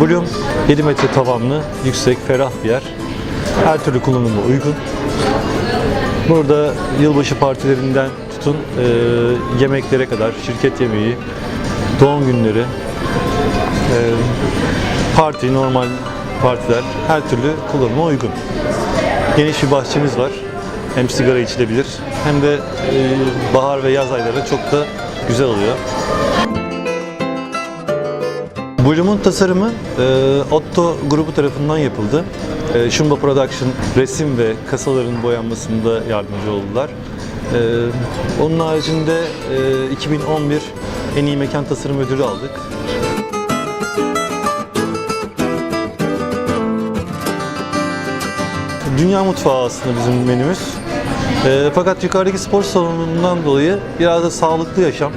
Bloom 7 metre tavanlı, yüksek, ferah bir yer. Her türlü kullanıma uygun. Burada yılbaşı partilerinden tutun e, yemeklere kadar, şirket yemeği, doğum günleri, e, parti, normal partiler her türlü kullanıma uygun. Geniş bir bahçemiz var. Hem sigara içilebilir hem de e, bahar ve yaz ayları çok da güzel oluyor. Bloom'un tasarımı e, Otto grubu tarafından yapıldı. E, Shumba Production resim ve kasaların boyanmasında yardımcı oldular. E, onun haricinde e, 2011 en iyi mekan tasarım ödülü aldık. Dünya mutfağı aslında bizim menümüz. E, fakat yukarıdaki spor salonundan dolayı biraz da sağlıklı yaşam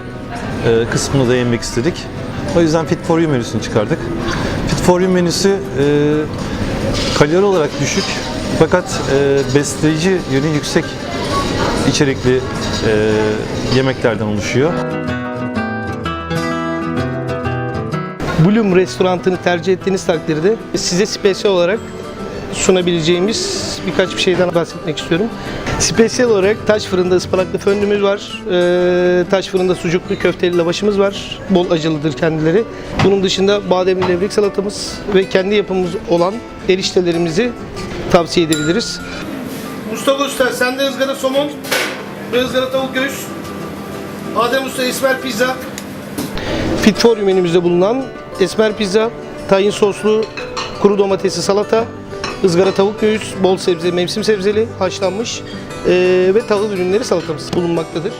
e, kısmına da yemek istedik. O yüzden Fit for You menüsünü çıkardık. Fit for You menüsü e, kalori olarak düşük fakat e, besleyici yönü yüksek içerikli e, yemeklerden oluşuyor. Bloom restorantını tercih ettiğiniz takdirde size spesiyel olarak sunabileceğimiz birkaç bir şeyden bahsetmek istiyorum. Spesiyel olarak taş fırında ıspanaklı föndümüz var. Ee, taş fırında sucuklu köfteli lavaşımız var. Bol acılıdır kendileri. Bunun dışında bademli levrek salatamız ve kendi yapımız olan eriştelerimizi tavsiye edebiliriz. Mustafa Usta sende ızgara somon ve ızgara tavuk göğüs. Adem Usta esmer pizza. Fit for menümüzde bulunan esmer pizza, tahin soslu kuru domatesli salata, ızgara tavuk göğüs, bol sebze, mevsim sebzeli, haşlanmış eee, ve tahıl ürünleri salatamız bulunmaktadır.